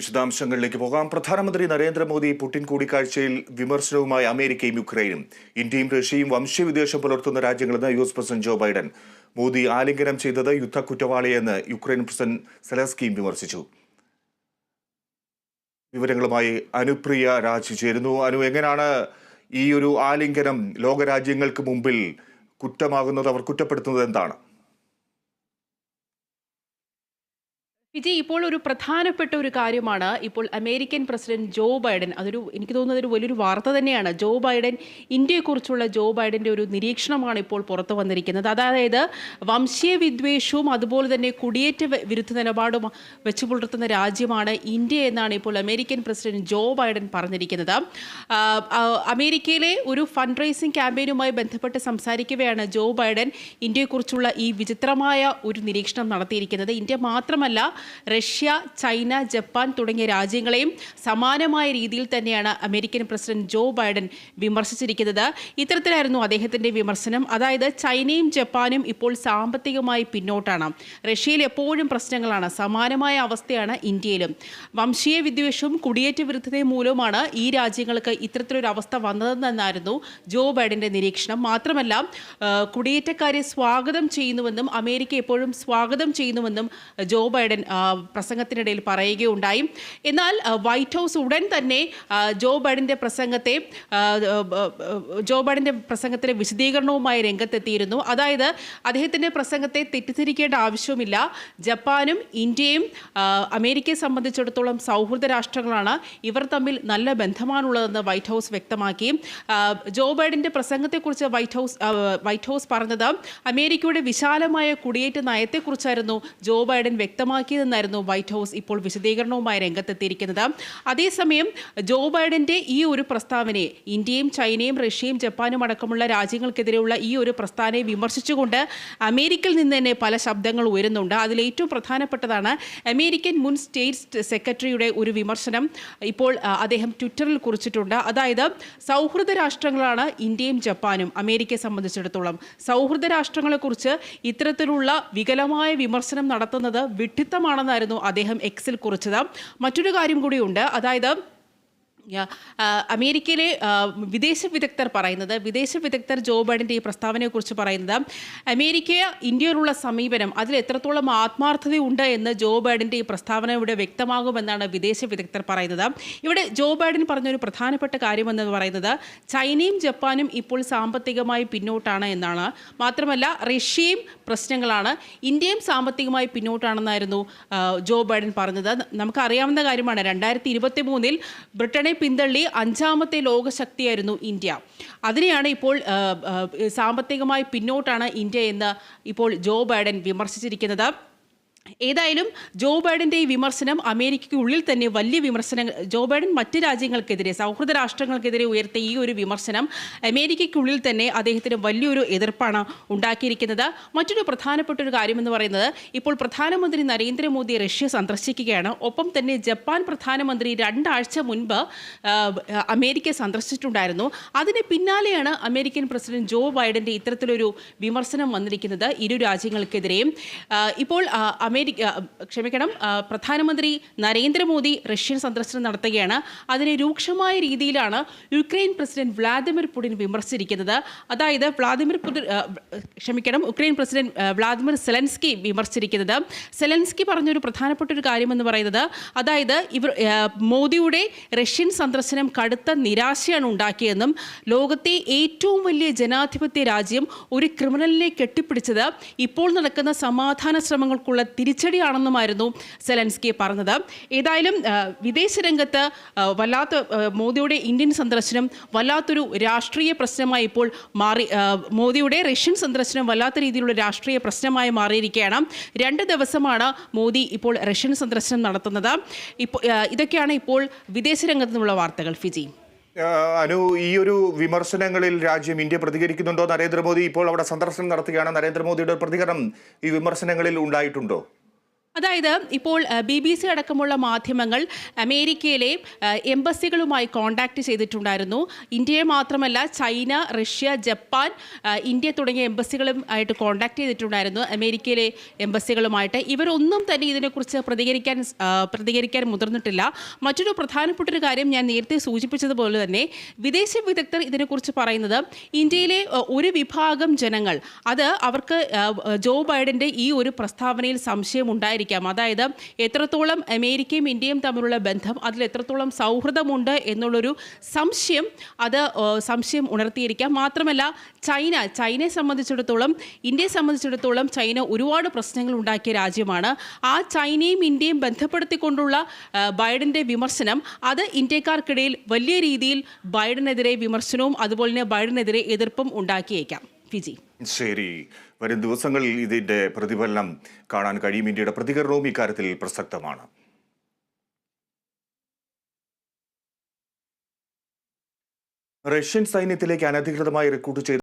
വിശദാംശങ്ങളിലേക്ക് പോകാം. പ്രധാനമന്ത്രി നരേന്ദ്രമോദി പുടിൻ കൂടിക്കാഴ്ചയിൽ വിമർശനവുമായി അമേരിക്കയും യുക്രൈനും. ഇന്ത്യയും റഷ്യയും വംശവിദ്വേഷം പുലർത്തുന്ന രാജ്യങ്ങളെന്ന് U S president Joe Biden. Modi ആലിംഗനം ചെയ്തത് യുദ്ധ കുറ്റവാളിയെന്ന് യുക്രൈൻ പ്രസിഡന്റ് സെലസ്കിയും വിമർശിച്ചു. വിവരങ്ങളുമായി അനുപ്രിയ രാജ് ചേരുന്നു. അനു എങ്ങനെയാണ് ഈ ഒരു ആലിംഗനം ലോകരാജ്യങ്ങൾക്ക് മുമ്പിൽ കുറ്റമാകുന്നത്? അവർ കുറ്റപ്പെടുത്തുന്നത് എന്താണ്? വിജയ് ഇപ്പോൾ ഒരു പ്രധാനപ്പെട്ട ഒരു കാര്യമാണ് ഇപ്പോൾ അമേരിക്കൻ പ്രസിഡന്റ് ജോ ബൈഡൻ. അതൊരു എനിക്ക് തോന്നുന്നത് ഒരു വലിയൊരു വാർത്ത തന്നെയാണ്. ജോ ബൈഡൻ ഇന്ത്യയെക്കുറിച്ചുള്ള ജോ ബൈഡന്റെ ഒരു നിരീക്ഷണമാണ് ഇപ്പോൾ പുറത്തു വന്നിരിക്കുന്നത്. അതായത് വംശീയ വിദ്വേഷവും അതുപോലെ തന്നെ കുടിയേറ്റ വിരുദ്ധ നിലപാടും വെച്ചു പുലർത്തുന്ന രാജ്യമാണ് ഇന്ത്യ എന്നാണ് ഇപ്പോൾ അമേരിക്കൻ പ്രസിഡന്റ് ജോ ബൈഡൻ പറഞ്ഞിരിക്കുന്നത്. അമേരിക്കയിലെ ഒരു ഫണ്ട് റൈസിംഗ് ക്യാമ്പയിനുമായി ബന്ധപ്പെട്ട് സംസാരിക്കവെയാണ് ജോ ബൈഡൻ ഇന്ത്യയെക്കുറിച്ചുള്ള ഈ വിചിത്രമായ ഒരു നിരീക്ഷണം നടത്തിയിരിക്കുന്നത്. ഇന്ത്യ മാത്രമല്ല റഷ്യ ചൈന ജപ്പാൻ തുടങ്ങിയ രാജ്യങ്ങളെയും സമാനമായ രീതിയിൽ തന്നെയാണ് അമേരിക്കൻ പ്രസിഡന്റ് ജോ ബൈഡൻ വിമർശിച്ചിരിക്കുന്നത്. ഇത്തരത്തിലായിരുന്നു അദ്ദേഹത്തിന്റെ വിമർശനം. അതായത് ചൈനയും ജപ്പാനും ഇപ്പോൾ സാമ്പത്തികമായി പിന്നോട്ടാണ്. റഷ്യയിൽ എപ്പോഴും പ്രശ്നങ്ങളാണ്. സമാനമായ അവസ്ഥയാണ് ഇന്ത്യയിലും. വംശീയ വിദ്വേഷവും കുടിയേറ്റ വിരുദ്ധതയും മൂലവുമാണ് ഈ രാജ്യങ്ങൾക്ക് ഇത്തരത്തിലൊരു അവസ്ഥ വന്നതെന്നായിരുന്നു ജോ ബൈഡന്റെ നിരീക്ഷണം. മാത്രമല്ല കുടിയേറ്റക്കാരെ സ്വാഗതം ചെയ്യുന്നുവെന്നും അമേരിക്ക എപ്പോഴും സ്വാഗതം ചെയ്യുന്നുവെന്നും ജോ ബൈഡൻ പ്രസംഗത്തിനിടയിൽ പറയുകയുണ്ടായി. എന്നാൽ വൈറ്റ് ഹൗസ് ഉടൻ തന്നെ ജോ ബൈഡന്റെ പ്രസംഗത്തെ ജോ ബൈഡന്റെ പ്രസംഗത്തിലെ വിശദീകരണവുമായി രംഗത്തെത്തിയിരുന്നു. അതായത് അദ്ദേഹത്തിന്റെ പ്രസംഗത്തെ തെറ്റിദ്ധരിക്കേണ്ട ആവശ്യവുമില്ല. ജപ്പാനും ഇന്ത്യയും അമേരിക്കയെ സംബന്ധിച്ചിടത്തോളം സൗഹൃദ രാഷ്ട്രങ്ങളാണ് ഇവർ തമ്മിൽ നല്ല ബന്ധമാണുള്ളതെന്ന് വൈറ്റ് ഹൗസ് വ്യക്തമാക്കി. ജോ ബൈഡന്റെ പ്രസംഗത്തെക്കുറിച്ച് വൈറ്റ് ഹൗസ് വൈറ്റ് ഹൗസ് പറഞ്ഞത് അമേരിക്കയുടെ വിശാലമായ കുടിയേറ്റ നയത്തെക്കുറിച്ചായിരുന്നു ജോ ബൈഡൻ വ്യക്തമാക്കിയതെന്നായിരുന്നു വൈറ്റ് ഹൗസ് ഇപ്പോൾ വിശദീകരണവുമായി രംഗത്തെത്തിയിരിക്കുന്നത്. അതേസമയം ജോ ബൈഡന്റെ ഈ ഒരു പ്രസ്താവനയെ ഇന്ത്യയും ചൈനയും റഷ്യയും ജപ്പാനും അടക്കമുള്ള രാജ്യങ്ങൾക്കെതിരെയുള്ള ഈ ഒരു പ്രസ്താവനയെ വിമർശിച്ചുകൊണ്ട് അമേരിക്കയിൽ നിന്ന് തന്നെ പല ശബ്ദങ്ങൾ ഉയരുന്നുണ്ട്. അതിൽ ഏറ്റവും പ്രധാനപ്പെട്ടതാണ് അമേരിക്കൻ മുൻ സ്റ്റേറ്റ് സെക്രട്ടറിയുടെ ഒരു വിമർശനം ഇപ്പോൾ അദ്ദേഹം ട്വിറ്ററിൽ കുറിച്ചിട്ടുണ്ട്. അതായത് സൗഹൃദ രാഷ്ട്രങ്ങളാണ് ഇന്ത്യയും ജപ്പാനും അമേരിക്കയെ സംബന്ധിച്ചിടത്തോളം. സൗഹൃദ രാഷ്ട്രങ്ങളെക്കുറിച്ച് ഇത്തരത്തിലുള്ള വികലമായ വിമർശനം നടത്തുന്നത് വിഡ്ഢിത്തമാണെന്നായിരുന്നു അദ്ദേഹം എക്സിൽ കുറിച്ചത്. മറ്റൊരു കാര്യം കൂടിയുണ്ട്. അതായത് അമേരിക്കയിലെ വിദേശ വിദഗ്ധർ പറയുന്നത് വിദേശ വിദഗ്ധർ ജോ ബൈഡന്റെ ഈ പ്രസ്താവനയെക്കുറിച്ച് പറയുന്നത് അമേരിക്ക ഇന്ത്യയിലുള്ള സമീപനം അതിൽ എത്രത്തോളം ആത്മാർത്ഥതയുണ്ട് എന്ന് ജോ ബൈഡന്റെ ഈ പ്രസ്താവന ഇവിടെ വ്യക്തമാകുമെന്നാണ് വിദേശ വിദഗ്ധർ പറയുന്നത്. ഇവിടെ ജോ ബൈഡൻ പറഞ്ഞൊരു പ്രധാനപ്പെട്ട കാര്യമെന്ന് പറയുന്നത് ചൈനയും ജപ്പാനും ഇപ്പോൾ സാമ്പത്തികമായി പിന്നോട്ടാണ് എന്നാണ്. മാത്രമല്ല റഷ്യയും പ്രശ്നങ്ങളാണ്. ഇന്ത്യയും സാമ്പത്തികമായി പിന്നോട്ടാണെന്നായിരുന്നു ജോ ബൈഡൻ പറഞ്ഞത്. നമുക്കറിയാവുന്ന കാര്യമാണ് രണ്ടായിരത്തി ഇരുപത്തി മൂന്നിൽ ബ്രിട്ടനെ പിന്തള്ളി അഞ്ചാമത്തെ ലോകശക്തിയായിരുന്നു ഇന്ത്യ. അതിനെയാണ് ഇപ്പോൾ സാമ്പത്തികമായി പിന്നോട്ടാണ് ഇന്ത്യ എന്ന് ഇപ്പോൾ ജോ ബൈഡൻ വിമർശിച്ചിരിക്കുന്നത്. ഏതായാലും ജോ ബൈഡന്റെ ഈ വിമർശനം അമേരിക്കയ്ക്കുള്ളിൽ തന്നെ വലിയ വിമർശനം ജോ ബൈഡൻ മറ്റ് രാജ്യങ്ങൾക്കെതിരെ സൗഹൃദ രാഷ്ട്രങ്ങൾക്കെതിരെ ഉയർത്തിയ ഈ ഒരു വിമർശനം അമേരിക്കയ്ക്കുള്ളിൽ തന്നെ അദ്ദേഹത്തിന് വലിയൊരു എതിർപ്പാണ് ഉണ്ടാക്കിയിരിക്കുന്നത്. മറ്റൊരു പ്രധാനപ്പെട്ട ഒരു കാര്യമെന്ന് പറയുന്നത് ഇപ്പോൾ പ്രധാനമന്ത്രി നരേന്ദ്രമോദി റഷ്യ സന്ദർശിക്കുകയാണ്. ഒപ്പം തന്നെ ജപ്പാൻ പ്രധാനമന്ത്രി രണ്ടാഴ്ച മുൻപ് അമേരിക്ക സന്ദർശിച്ചിട്ടുണ്ടായിരുന്നു. അതിന് പിന്നാലെയാണ് അമേരിക്കൻ പ്രസിഡന്റ് ജോ ബൈഡന്റെ ഇത്തരത്തിലൊരു വിമർശനം വന്നിരിക്കുന്നത് ഇരു രാജ്യങ്ങൾക്കെതിരെയും. ഇപ്പോൾ ആ, അമേരിക്ക ക്ഷമിക്കണം പ്രധാനമന്ത്രി നരേന്ദ്രമോദി റഷ്യൻ സന്ദർശനം നടത്തുകയാണ്. അതിനെ രൂക്ഷമായ രീതിയിലാണ് യുക്രൈൻ പ്രസിഡന്റ് വ്ളാദിമിർ പുടിൻ വിമർശിച്ചിരിക്കുന്നത്. അതായത് വ്ളാദിമിർ പുടിൻ ക്ഷമിക്കണം യുക്രൈൻ പ്രസിഡന്റ് വ്ളാദിമിർ സെലൻസ്കി വിമർശിച്ചിരിക്കുന്നത്. സെലൻസ്കി പറഞ്ഞൊരു പ്രധാനപ്പെട്ട ഒരു കാര്യമെന്ന് പറയുന്നത് അതായത് ഇവർ മോദിയുടെ റഷ്യൻ സന്ദർശനം കടുത്ത നിരാശയാണ് ഉണ്ടാക്കിയെന്നും ലോകത്തെ ഏറ്റവും വലിയ ജനാധിപത്യ രാജ്യം ഒരു ക്രിമിനലിനെ കെട്ടിപ്പിടിച്ചത് ഇപ്പോൾ നടക്കുന്ന സമാധാന ശ്രമങ്ങൾക്കുള്ള തിരിച്ചടിയാണെന്നുമായിരുന്നു സെലൻസ്കി പറഞ്ഞത്. ഏതായാലും വിദേശ രംഗത്ത് വല്ലാത്ത മോദിയുടെ ഇന്ത്യൻ സന്ദർശനം വല്ലാത്തൊരു രാഷ്ട്രീയ പ്രശ്നമായി ഇപ്പോൾ മാറി മോദിയുടെ റഷ്യൻ സന്ദർശനം വല്ലാത്ത രീതിയിലുള്ള രാഷ്ട്രീയ പ്രശ്നമായി മാറിയിരിക്കുകയാണ്. രണ്ട് ദിവസമാണ് മോദി ഇപ്പോൾ റഷ്യൻ സന്ദർശനം നടത്തുന്നത്. ഇപ്പോൾ ഇതൊക്കെയാണ് ഇപ്പോൾ വിദേശ രംഗത്ത് നിന്നുള്ള വാർത്തകൾ. ഫിജി. അനു ഈ ഒരു വിമർശനങ്ങളിൽ രാജ്യം ഇന്ത്യ പ്രതികരിക്കുന്നുണ്ടോ? നരേന്ദ്രമോദി ഇപ്പോൾ അവിടെ സന്ദർശനം നടത്തുകയാണ്. നരേന്ദ്രമോദിയുടെ പ്രതികരണം ഈ വിമർശനങ്ങളിൽ ഉണ്ടായിട്ടുണ്ടോ? അതായത് ഇപ്പോൾ ബി ബി സി അടക്കമുള്ള മാധ്യമങ്ങൾ അമേരിക്കയിലെ എംബസികളുമായി കോൺടാക്റ്റ് ചെയ്തിട്ടുണ്ടായിരുന്നു. ഇന്ത്യയെ മാത്രമല്ല ചൈന റഷ്യ ജപ്പാൻ ഇന്ത്യ തുടങ്ങിയ എംബസികളും ആയിട്ട് കോണ്ടാക്ട് ചെയ്തിട്ടുണ്ടായിരുന്നു. അമേരിക്കയിലെ എംബസികളുമായിട്ട്. ഇവരൊന്നും തന്നെ ഇതിനെക്കുറിച്ച് പ്രതികരിക്കാൻ പ്രതികരിക്കാൻ മുതിർന്നിട്ടില്ല. മറ്റൊരു പ്രധാനപ്പെട്ട ഒരു കാര്യം ഞാൻ നേരത്തെ സൂചിപ്പിച്ചതുപോലെ തന്നെ വിദേശ വിദഗ്ധർ ഇതിനെക്കുറിച്ച് പറയുന്നത് ഇന്ത്യയിലെ ഒരു വിഭാഗം ജനങ്ങൾ അത് അവർക്ക് ജോ ബൈഡന്റെ ഈ ഒരു പ്രസ്താവനയിൽ സംശയം ഉണ്ടായിരിക്കാം അതായത് എത്രത്തോളം അമേരിക്കയും ഇന്ത്യയും തമ്മിലുള്ള ബന്ധം അതിൽ എത്രത്തോളം സൗഹൃദമുണ്ട് എന്നുള്ളൊരു സംശയം അത് സംശയം ഉണർത്തിയിരിക്കാം. മാത്രമല്ല ചൈന ചൈനയെ സംബന്ധിച്ചിടത്തോളം ഇന്ത്യയെ സംബന്ധിച്ചിടത്തോളം ചൈന ഒരുപാട് പ്രശ്നങ്ങൾ ഉണ്ടാക്കിയ രാജ്യമാണ്. ആ ചൈനയും ഇന്ത്യയും ബന്ധപ്പെടുത്തിക്കൊണ്ടുള്ള ബൈഡന്റെ വിമർശനം അത് ഇന്ത്യക്കാർക്കിടയിൽ വലിയ രീതിയിൽ ബൈഡനെതിരെ വിമർശനവും അതുപോലെ തന്നെ ബൈഡനെതിരെ എതിർപ്പും ഉണ്ടാക്കിയേക്കാം. ഫിജി. ശരി. വരും ദിവസങ്ങളിൽ ഇതിന്റെ പ്രതിഫലനം കാണാൻ കഴിയും. ഇന്ത്യയുടെ പ്രതികരണവും ഇക്കാര്യത്തിൽ പ്രസക്തമാണ്. റഷ്യൻ സൈന്യത്തിലേക്ക് അനധികൃതമായി റിക്രൂട്ട് ചെയ്ത